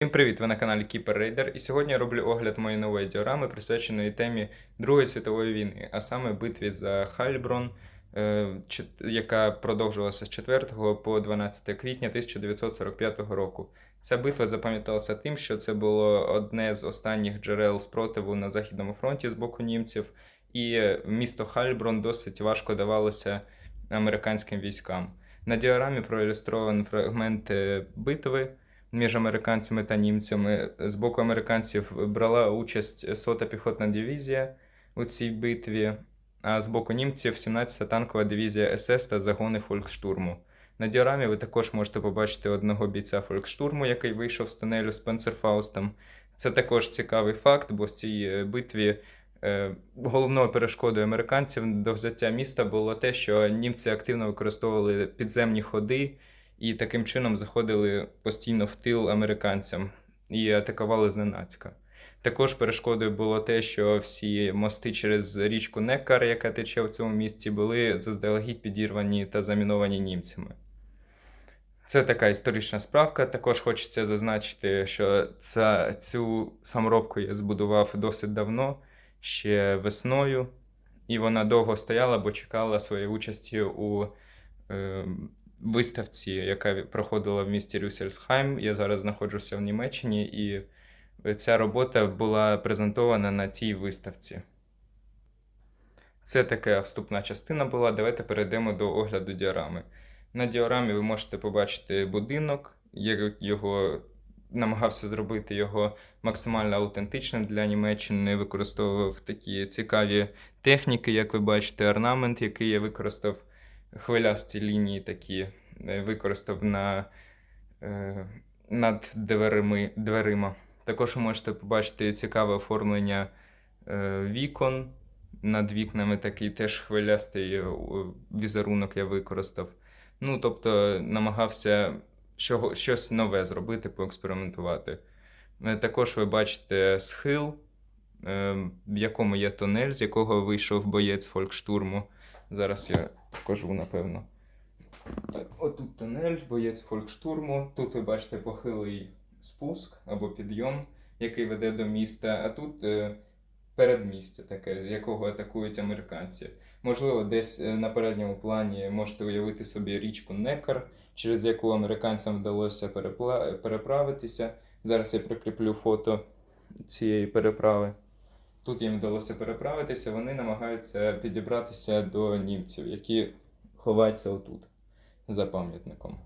Всім привіт! Ви на каналі Keeper Raider і сьогодні я роблю огляд моєї нової діорами, присвяченої темі Другої світової війни, а саме битві за Хальброн, е, яка продовжувалася з 4 по 12 квітня 1945 року. Ця битва запам'яталася тим, що це було одне з останніх джерел спротиву на Західному фронті з боку німців, і е, місто Хальброн досить важко давалося американським військам. На діорамі проілюстровані фрагменти битви між американцями та німцями. З боку американців брала участь сота піхотна дивізія у цій битві, а з боку німців 17-та танкова дивізія СС та загони Фолькштурму. На діорамі ви також можете побачити одного бійця Фолькштурму, який вийшов з тунелю з Панцерфаустом. Це також цікавий факт, бо в цій е, битві е, головною перешкодою американців до взяття міста було те, що німці активно використовували підземні ходи і таким чином заходили постійно в тил американцям і атакували зненацька. Також перешкодою було те, що всі мости через річку Неккар, яка тече в цьому місці, були заздалегідь підірвані та заміновані німцями. Це така історична справка. Також хочеться зазначити, що ця, цю саморобку я збудував досить давно, ще весною, і вона довго стояла, бо чекала своєї участі у е, виставці, яка проходила в місті Рюссельсхайм. Я зараз знаходжуся в Німеччині, і ця робота була презентована на тій виставці. Це така вступна частина була. Давайте перейдемо до огляду діорами. На діорамі ви можете побачити будинок, я його намагався зробити його максимально аутентичним для Німеччини, використовував такі цікаві техніки, як ви бачите, орнамент, який я використав хвилясті лінії такі е, використав на, е, над дверими, дверима. Також ви можете побачити цікаве оформлення е, вікон. Над вікнами такий теж хвилястий візерунок я використав. Ну, тобто намагався що, щось нове зробити, поекспериментувати. Також ви бачите схил, в якому є тунель, з якого вийшов боєць фолькштурму. Зараз я покажу, напевно. Отут тунель, боєць фолькштурму. Тут ви бачите похилий спуск або підйом, який веде до міста. А тут е, передмістя, таке, якого атакують американці. Можливо, десь е, на передньому плані можете уявити собі річку Некар, через яку американцям вдалося переправитися. Зараз я прикріплю фото цієї переправи. Тут їм вдалося переправитися, вони намагаються підібратися до німців, які ховаються отут за пам'ятником.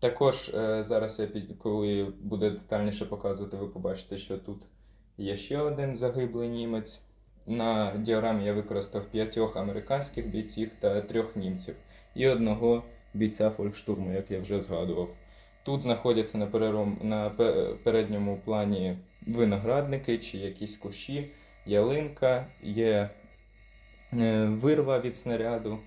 Також е, зараз я під, коли буде детальніше показувати, ви побачите, що тут є ще один загиблий німець. На діорамі я використав п'ятьох американських бійців та трьох німців і одного бійця фолькштурму, як я вже згадував. Тут знаходяться на, передньому плані виноградники чи якісь кущі, ялинка, є е, вирва від снаряду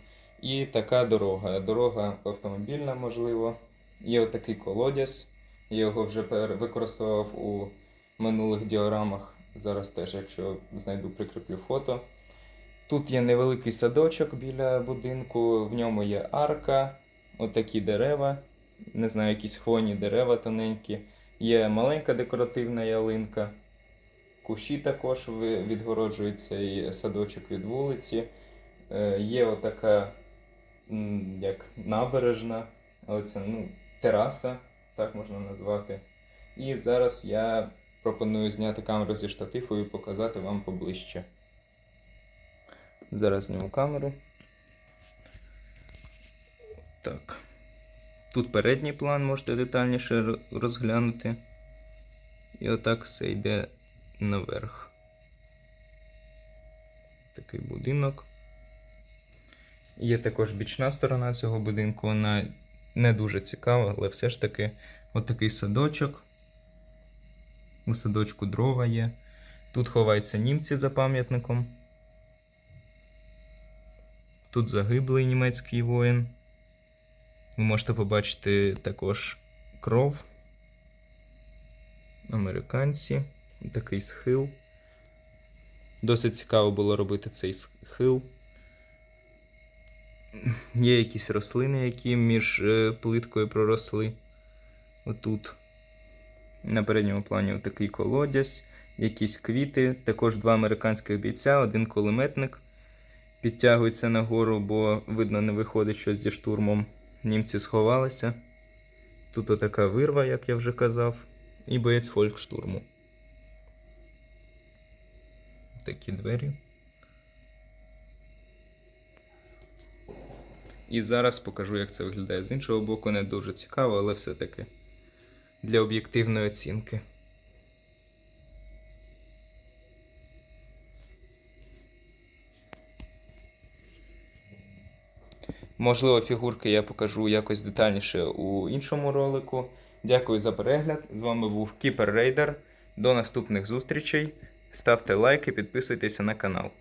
і така дорога. Дорога автомобільна, можливо. Є отакий колодязь. Я його вже використовував у минулих діорамах. Зараз теж, якщо знайду, прикріплю фото. Тут є невеликий садочок біля будинку, в ньому є арка, отакі дерева, не знаю, якісь хвойні дерева тоненькі. Є маленька декоративна ялинка. Кущі також відгороджують цей садочок від вулиці. Е, Є отака як набережна, але ну, тераса, так можна назвати. І зараз я пропоную зняти камеру зі штативу і показати вам поближче. Зараз зніму камеру. Так. Тут передній план можете детальніше розглянути. І отак все йде наверх. Такий будинок. Є також бічна сторона цього будинку, вона не дуже цікава, але все ж таки отакий садочок. У садочку дрова є. Тут ховаються німці за пам'ятником. Тут загиблий німецький воїн. Ви можете побачити також кров. Американці. Такий схил. Досить цікаво було робити цей схил. Є якісь рослини, які між е, плиткою проросли. Отут. На передньому плані такий колодязь, якісь квіти, також два американських бійця, один кулеметник підтягується нагору, бо видно, не виходить щось зі штурмом. Німці сховалися. Тут отака вирва, як я вже казав, і боєць фолькштурму. Такі двері. І зараз покажу, як це виглядає. З іншого боку, не дуже цікаво, але все-таки для об'єктивної оцінки. Можливо, фігурки я покажу якось детальніше у іншому ролику. Дякую за перегляд. З вами був Кіпер Рейдер. До наступних зустрічей. Ставте лайки, підписуйтеся на канал.